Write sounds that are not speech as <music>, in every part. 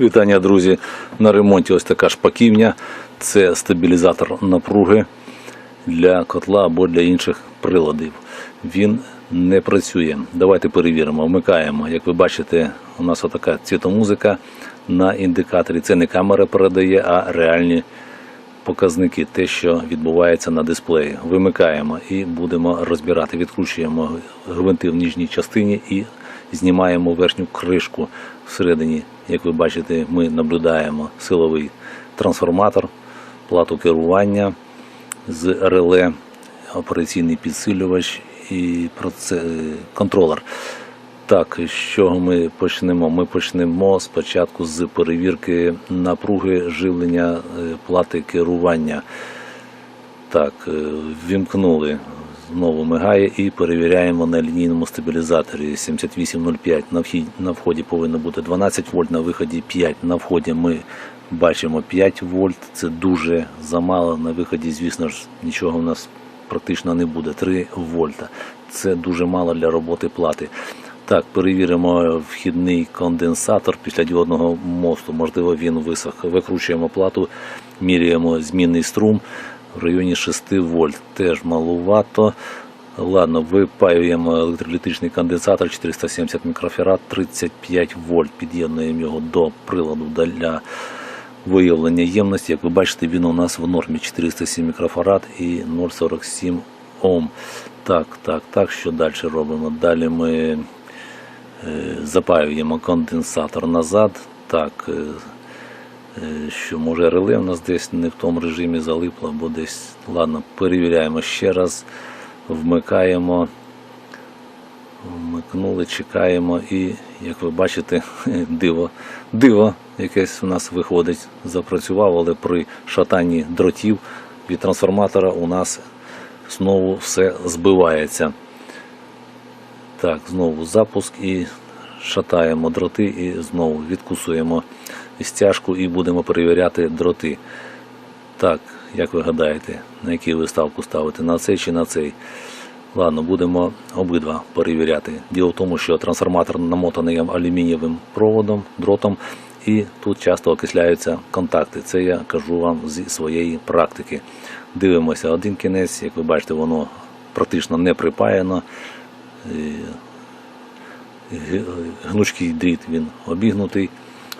Вітання, друзі. На ремонті ось така шпаківня. Це стабілізатор напруги для котла або для інших приладів. Він не працює. Давайте перевіримо. Вмикаємо. Як ви бачите, у нас отака цвітомузика на індикаторі. Це не камера передає, а реальні показники, те, що відбувається на дисплеї. Вимикаємо і будемо розбирати. Відкручуємо гвинти в нижній частині і знімаємо верхню кришку. Всередині, як ви бачите, ми наблюдаємо силовий трансформатор, плату керування з реле, операційний підсилювач і контролер. Так, з чого ми почнемо? Ми почнемо спочатку з перевірки напруги живлення е, плати керування. Так, е, ввімкнули. Знову мигає і перевіряємо на лінійному стабілізаторі 7805. На вхід на вході повинно бути 12 вольт, на виході 5. На вході ми бачимо 5 вольт. Це дуже замало. На виході, звісно ж, нічого в нас практично не буде. 3 вольта. Це дуже мало для роботи плати. Так, перевіримо вхідний конденсатор після діодного мосту. Можливо, він висох. Викручуємо плату, міряємо змінний струм в районі 6 вольт. Теж малувато. Ладно, випаюємо електролітичний конденсатор 470 мікрофарад, 35 вольт. Під'єднуємо його до приладу для виявлення ємності. Як ви бачите, він у нас в нормі 407 мікрофарад і 0,47 Ом. Так, так, так, що далі робимо? Далі ми е, запаюємо конденсатор назад. Так, е, що може реле у нас десь не в тому режимі залипло, або десь. Ладно, перевіряємо ще раз, вмикаємо. Вмикнули, чекаємо і, як ви бачите, <laughs> диво, диво якесь у нас виходить, запрацював, але при шатанні дротів від трансформатора у нас знову все збивається. Так, знову запуск і шатаємо дроти і знову відкусуємо стяжку і будемо перевіряти дроти. Так, як ви гадаєте, на який ви ставку ставите? На цей чи на цей? Ладно, будемо обидва перевіряти. Діло в тому, що трансформатор намотаний алюмінієвим проводом, дротом, і тут часто окисляються контакти. Це я кажу вам зі своєї практики. Дивимося один кінець, як ви бачите, воно практично не припаяно. Е, Гнучкий дріт він обігнутий,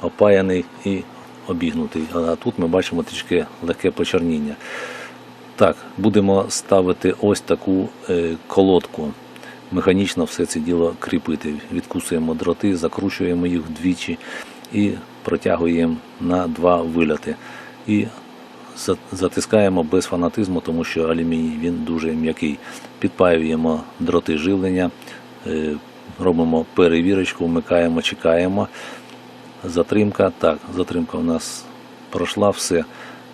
опаяний і обігнутий. А тут ми бачимо трішки легке почерніння. Так, будемо ставити ось таку е, колодку. Механічно все це діло кріпити. Відкусуємо дроти, закручуємо їх вдвічі і протягуємо на два виляти. І затискаємо без фанатизму, тому що алюміній він дуже м'який. Підпаюємо дроти живлення, е, робимо перевірочку, вмикаємо, чекаємо. Затримка. Так, затримка у нас пройшла все.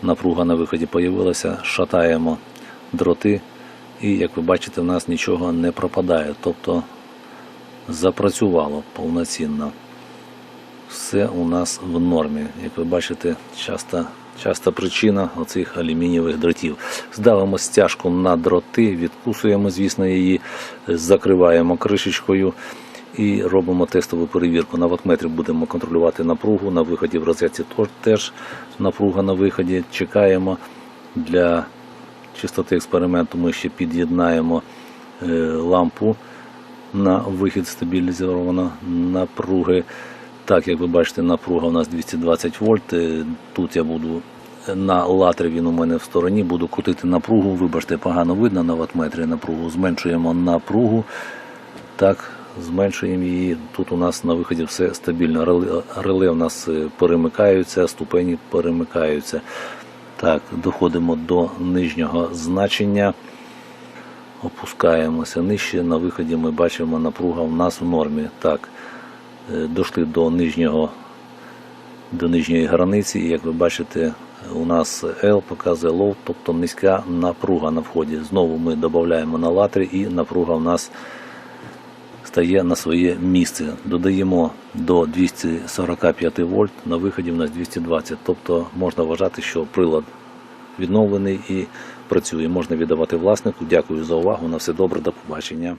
Напруга на виході появилася. Шатаємо дроти. І як ви бачите, в нас нічого не пропадає. Тобто запрацювало повноцінно. Все у нас в нормі. Як ви бачите, часто, часта причина оцих алюмінієвих дротів. Здавимо стяжку на дроти, відкусуємо, звісно, її, закриваємо кришечкою і робимо тестову перевірку. На ватметрі будемо контролювати напругу. На виході в розетці теж напруга на виході. Чекаємо для чистоти експерименту. Ми ще під'єднаємо е, лампу на вихід стабілізованої напруги. Так, як ви бачите, напруга у нас 220 вольт. Е, Тут я буду на латрі, він у мене в стороні, буду крутити напругу. Вибачте, погано видно на ватметрі напругу. Зменшуємо напругу. Так, зменшуємо її. Тут у нас на виході все стабільно. Реле, у нас е, перемикаються, ступені перемикаються. Так, доходимо до нижнього значення. Опускаємося нижче. На виході ми бачимо, напруга у нас в нормі. Так, е, дійшли до нижнього до нижньої границі, і як ви бачите, у нас L показує low, тобто низька напруга на вході. Знову ми додаємо на латрі і напруга у нас стає на своє місце. Додаємо до 245 вольт, на виході в нас 220. Тобто можна вважати, що прилад відновлений і працює. Можна віддавати власнику. Дякую за увагу. На все добре, до побачення.